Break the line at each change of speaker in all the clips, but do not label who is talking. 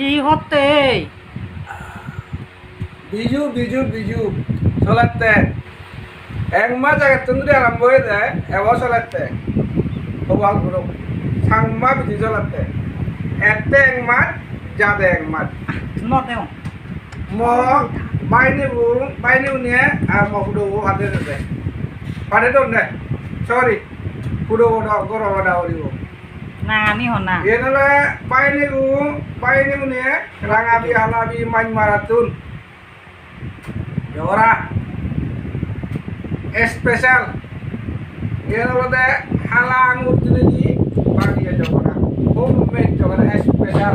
কি হতে
বিজু বিজু বিজু চলাতে। এক মাস আগে তন্দুরি আরম্ভ হয়ে যায় এবার চলাতে। কবালগুলো সাংমা বিজি চলাতে। এতে এক মাস যাতে এক মাস।
নতেও
ম বাইনে বুম বাইনে উনিয়ে আর মকুডো হাতে দিতে পারে তো নে? সরি পুরো গরম ওটা উড়িব
না আনি হো
এ নলে বাইনে বুম বাইরে উনি রাঙাবি হালাবি মাইন মারাতুন। ওরা স্পেশাল এগুলোতে হালা আঙুর তুলে দিয়ে বানিয়ে যাব না হোম মেড যখন স্পেশাল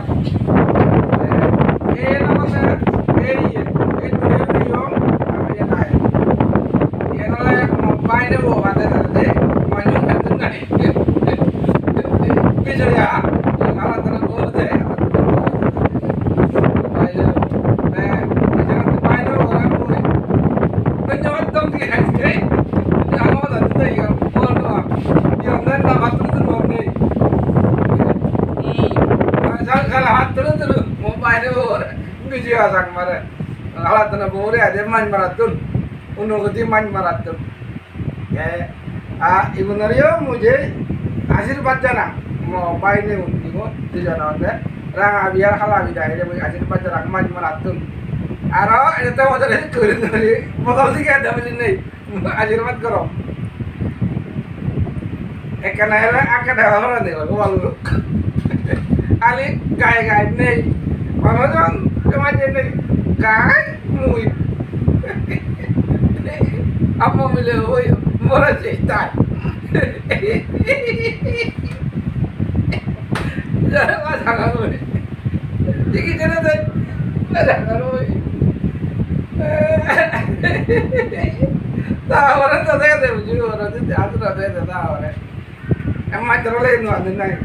বিজয় আসাক মারে হালাতনা বৌরে আদে মাইন মারাতুন অনুগতি মাইন মারাতুন। ইগুনারিও মুঝে আশীর্বাদ জানা। বাইনে উন্নিব দুজনা হতে রাঙা বিয়ার খালা বিদায় আশীর্বাদ জানা, মাইন মারাতুন। আর এটা মজা নেই করে ধরে। বদল দিকে দেবেন নেই, আশীর্বাদ করো। এখানে হলে আঁকা দেওয়া হলো দেবো ভালো আলি গায়ে গায়ে নেই। মানুষজন సమాజంలో కాయ్ మూయి అమ్మ మీలో మొర చేస్తాయి జరవా సాగబోయి దిగి జరదే జరబోయి താവറത്ത് അതേ തെളിഞ്ഞു പറഞ്ഞത് അതിന് അതേ താവറ മറ്റുള്ള അതിനായി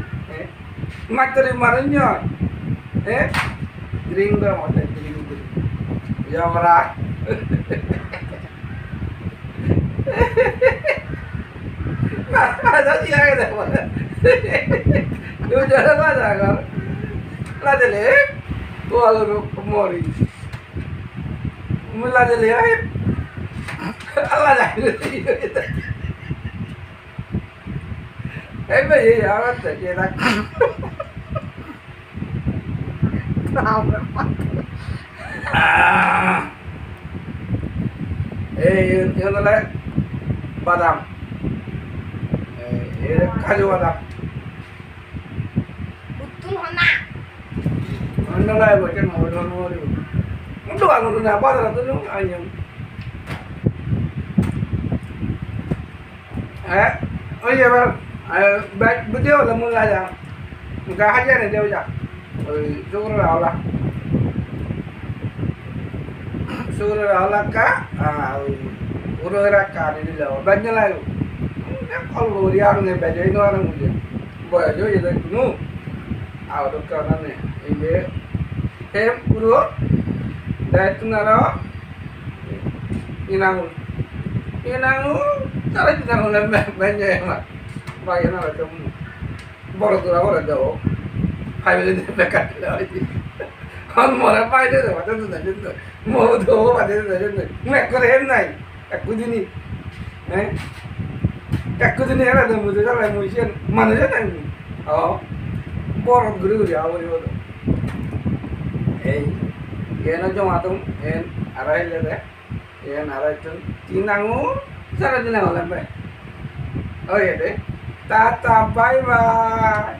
മറ്റൊരു മറിഞ്ഞോ ഏ tahu orang. Emak terlalu nu ada nai.
sound
ಏಯ್ ಏನಲ್ಲ ಬಾದಾಮ್ ಕಾಜು ಬಾದಾಮ್ ಹಣ್ಣಲ್ಲ ಬಗ್ಗೆ ನೋಡಿ ನೋಡಿ ಉಂಟು ಆಗೋದು ಬಾದಾಮ್ ಅದನ್ನು ಹಣ್ಣು ಅಯ್ಯ ಬುದ್ಧಿಯವಲ್ಲ ಮುಲ್ಲಾಜ ಗಾಜಾನೆ ದೇವಜ surah Allah surah Allah ka? Ah urang raka ni dia banya lalu nak kalau dia orang ni bajai no orang dia boy jo dia nu ah tu kan ni. Ini. Em guru dai tu naro inang inang cara tu nak banya ya mak bayar nak macam baru tu lah orang jauh ভাইবে যদি বেকার হয়েছে এখন মরা পাইতে ভাতে তো দেখেন তো মৌ ধোবো ভাতে তো দেখেন তো এক করে হেম নাই একু দিনই হ্যাঁ একু দিনই হেরা দেন বুঝে যাবে মুইছেন মানুষে নাই ও বরফ ঘুরে ঘুরে আবার হলো এই এন জমাতম এন আড়াই লেদে এন আড়াইজন তিন আঙুল সারা দিন হলাম ভাই ওই রে টাটা বাই বাই